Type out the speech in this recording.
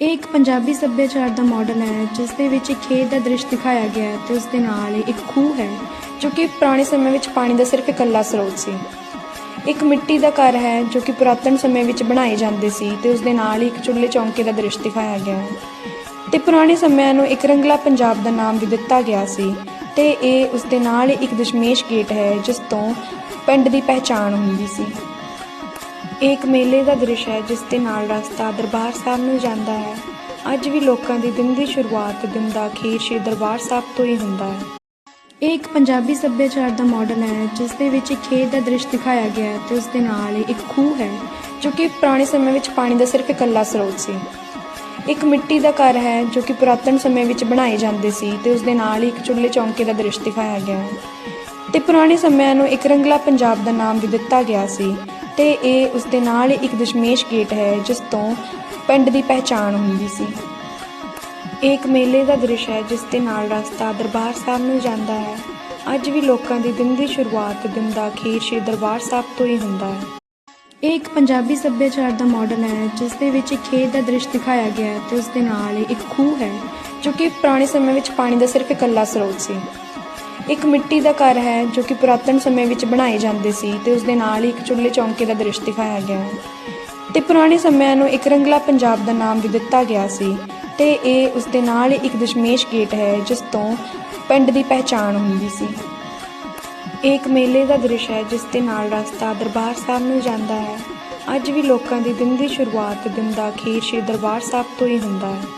ਇਹ ਇੱਕ ਪੰਜਾਬੀ ਸੱਭਿਆਚਾਰ ਦਾ ਮਾਡਲ ਹੈ, ਜਿਸ ਦੇ ਵਿੱਚ ਖੇਤ ਦਾ ਦ੍ਰਿਸ਼ ਦਿਖਾਇਆ ਗਿਆ ਹੈ ਤੇ ਉਸ ਦੇ ਨਾਲ ਇੱਕ ਖੂਹ ਹੈ, ਜੋ ਕਿ ਪੁਰਾਣੇ ਸਮੇਂ ਵਿੱਚ ਪਾਣੀ ਦਾ ਸਿਰਫ ਇਕੱਲਾ ਸਰੋਤ ਸੀ। ਇੱਕ ਮਿੱਟੀ ਦਾ ਘਰ ਹੈ, ਜੋ ਕਿ ਪੁਰਾਤਨ ਸਮੇਂ ਵਿੱਚ ਬਣਾਏ ਜਾਂਦੇ ਸੀ ਤੇ ਉਸ ਦੇ ਨਾਲ ਹੀ ਇੱਕ ਚੁੱਲ੍ਹੇ ਚੌਂਕੇ ਦਾ ਦ੍ਰਿਸ਼ ਦਿਖਾਇਆ ਗਿਆ ਹੈ। ਤੇ ਪੁਰਾਣੇ ਸਮਿਆਂ ਨੂੰ ਇੱਕ ਰੰਗਲਾ ਪੰਜਾਬ ਦਾ ਨਾਮ ਵੀ ਦਿੱਤਾ ਗਿਆ ਸੀ ਤੇ ਇਹ ਉਸ ਦੇ ਨਾਲ ਹੀ ਇੱਕ ਦਸ਼ਮੇਸ਼ ਗੇਟ ਹੈ, ਜਿਸ ਤੋਂ ਪਿੰਡ ਦੀ ਪਹਿਚਾਣ ਹੁੰਦੀ ਸੀ। ਇੱਕ ਮੇਲੇ ਦਾ ਦ੍ਰਿਸ਼ ਹੈ, ਜਿਸ ਦੇ ਨਾਲ ਰਸਤਾ ਦਰਬਾਰ ਸਾਹਿਬ ਨੂੰ ਜਾਂਦਾ ਹੈ। ਅੱਜ ਵੀ ਲੋਕਾਂ ਦੀ ਦਿਨ ਦੀ ਸ਼ੁਰੂਆਤ ਦਿਨ ਦਾ ਅਖੀਰ ਸ਼੍ਰੀ ਦਰਬਾਰ ਸਾਹਿਬ ਤੋਂ ਹੀ ਹੁੰਦਾ ਹੈ। ਇਹ ਇੱਕ ਪੰਜਾਬੀ ਸੱਭਿਆਚਾਰ ਦਾ ਮਾਡਲ ਹੈ, ਜਿਸ ਦੇ ਵਿੱਚ ਇੱਕ ਖੇਤ ਦਾ ਦ੍ਰਿਸ਼ ਦਿਖਾਇਆ ਗਿਆ ਹੈ ਤੇ ਉਸ ਦੇ ਨਾਲ ਇੱਕ ਖੂਹ ਹੈ, ਜੋ ਕਿ ਪੁਰਾਣੇ ਸਮੇਂ ਵਿੱਚ ਪਾਣੀ ਦਾ ਸਿਰਫ ਇਕੱਲਾ ਸਰੋਤ ਸੀ। ਇੱਕ ਮਿੱਟੀ ਦਾ ਘਰ ਹੈ, ਜੋ ਕਿ ਪੁਰਾਤਨ ਸਮੇਂ ਵਿੱਚ ਬਣਾਏ ਜਾਂਦੇ ਸੀ ਤੇ ਉਸ ਦੇ ਨਾਲ ਹੀ ਇੱਕ ਚੁੱਲ੍ਹੇ ਚੌਂਕੇ ਦਾ ਦ੍ਰਿਸ਼ ਦਿਖਾਇਆ ਗਿਆ ਹੈ। ਤੇ ਪੁਰਾਣੇ ਸਮਿਆਂ ਨੂੰ ਇੱਕ ਰੰਗਲਾ ਪੰਜਾਬ ਦਾ ਨਾਮ ਵੀ ਦਿੱਤਾ ਗਿਆ ਸੀ। ਤੇ ਇਹ ਉਸ ਦੇ ਨਾਲ ਹੀ ਇੱਕ ਦਸ਼ਮੇਸ਼ ਗੇਟ ਹੈ, ਜਿਸ ਤੋਂ ਪਿੰਡ ਦੀ ਪਹਿਚਾਣ ਹੁੰਦੀ ਸੀ। ਇਹ ਇੱਕ ਮੇਲੇ ਦਾ ਦ੍ਰਿਸ਼ ਹੈ, ਜਿਸ ਦੇ ਨਾਲ ਰਸਤਾ ਦਰਬਾਰ ਸਾਹਿਬ ਨੂੰ ਜਾਂਦਾ ਹੈ। ਅੱਜ ਵੀ ਲੋਕਾਂ ਦੀ ਦਿਨ ਦੀ ਸ਼ੁਰੂਆਤ ਦਿਨ ਦਾ ਅਖੀਰ ਸ਼੍ਰੀ ਦਰਬਾਰ ਸਾਹਿਬ ਤੋਂ ਹੀ ਹੁੰਦਾ ਹੈ। ਇਹ ਇੱਕ ਪੰਜਾਬੀ ਸੱਭਿਆਚਾਰ ਦਾ ਮਾਡਲ ਹੈ, ਜਿਸ ਦੇ ਵਿੱਚ ਖੇਤ ਦਾ ਦ੍ਰਿਸ਼ ਦਿਖਾਇਆ ਗਿਆ ਹੈ ਤੇ ਉਸ ਦੇ ਨਾਲ ਇੱਕ ਖੂਹ ਹੈ, ਜੋ ਕਿ ਪੁਰਾਣੇ ਸਮੇਂ ਵਿੱਚ ਪਾਣੀ ਦਾ ਸਿਰਫ ਇਕੱਲਾ ਸਰੋਤ ਸੀ। ਇੱਕ ਮਿੱਟੀ ਦਾ ਘਰ ਹੈ ਜੋ ਕਿ ਪੁਰਾਤਨ ਸਮੇਂ ਵਿੱਚ ਬਣਾਏ ਜਾਂਦੇ ਸੀ ਤੇ ਉਸ ਦੇ ਨਾਲ ਹੀ ਇੱਕ ਚੁੱਲ੍ਹੇ ਚੌਂਕੇ ਦਾ ਦ੍ਰਿਸ਼ ਦਿਖਾਇਆ ਗਿਆ ਹੈ। ਤੇ ਪੁਰਾਣੇ ਸਮਿਆਂ ਨੂੰ ਇੱਕ ਰੰਗਲਾ ਪੰਜਾਬ ਦਾ ਨਾਮ ਵੀ ਦਿੱਤਾ ਗਿਆ ਸੀ ਤੇ ਇਹ ਉਸ ਦੇ ਨਾਲ ਹੀ ਇੱਕ ਦਸ਼ਮੇਸ਼ ਗੇਟ ਹੈ ਜਿਸ ਤੋਂ ਪਿੰਡ ਦੀ ਪਹਿਚਾਣ ਹੁੰਦੀ ਸੀ। ਇਹ ਇੱਕ ਮੇਲੇ ਦਾ ਦ੍ਰਿਸ਼ ਹੈ ਜਿਸ ਦੇ ਨਾਲ ਰਸਤਾ ਦਰਬਾਰ ਸਾਹਿਬ ਨੂੰ ਜਾਂਦਾ ਹੈ। ਅੱਜ ਵੀ ਲੋਕਾਂ ਦੀ ਦਿਨ ਦੀ ਸ਼ੁਰੂਆਤ ਦਿਨ ਦਾ ਅਖੀਰ ਸ਼੍ਰੀ ਦਰਬਾਰ ਸਾਹਿਬ ਤੋਂ ਹੀ ਹੁੰਦਾ ਹੈ।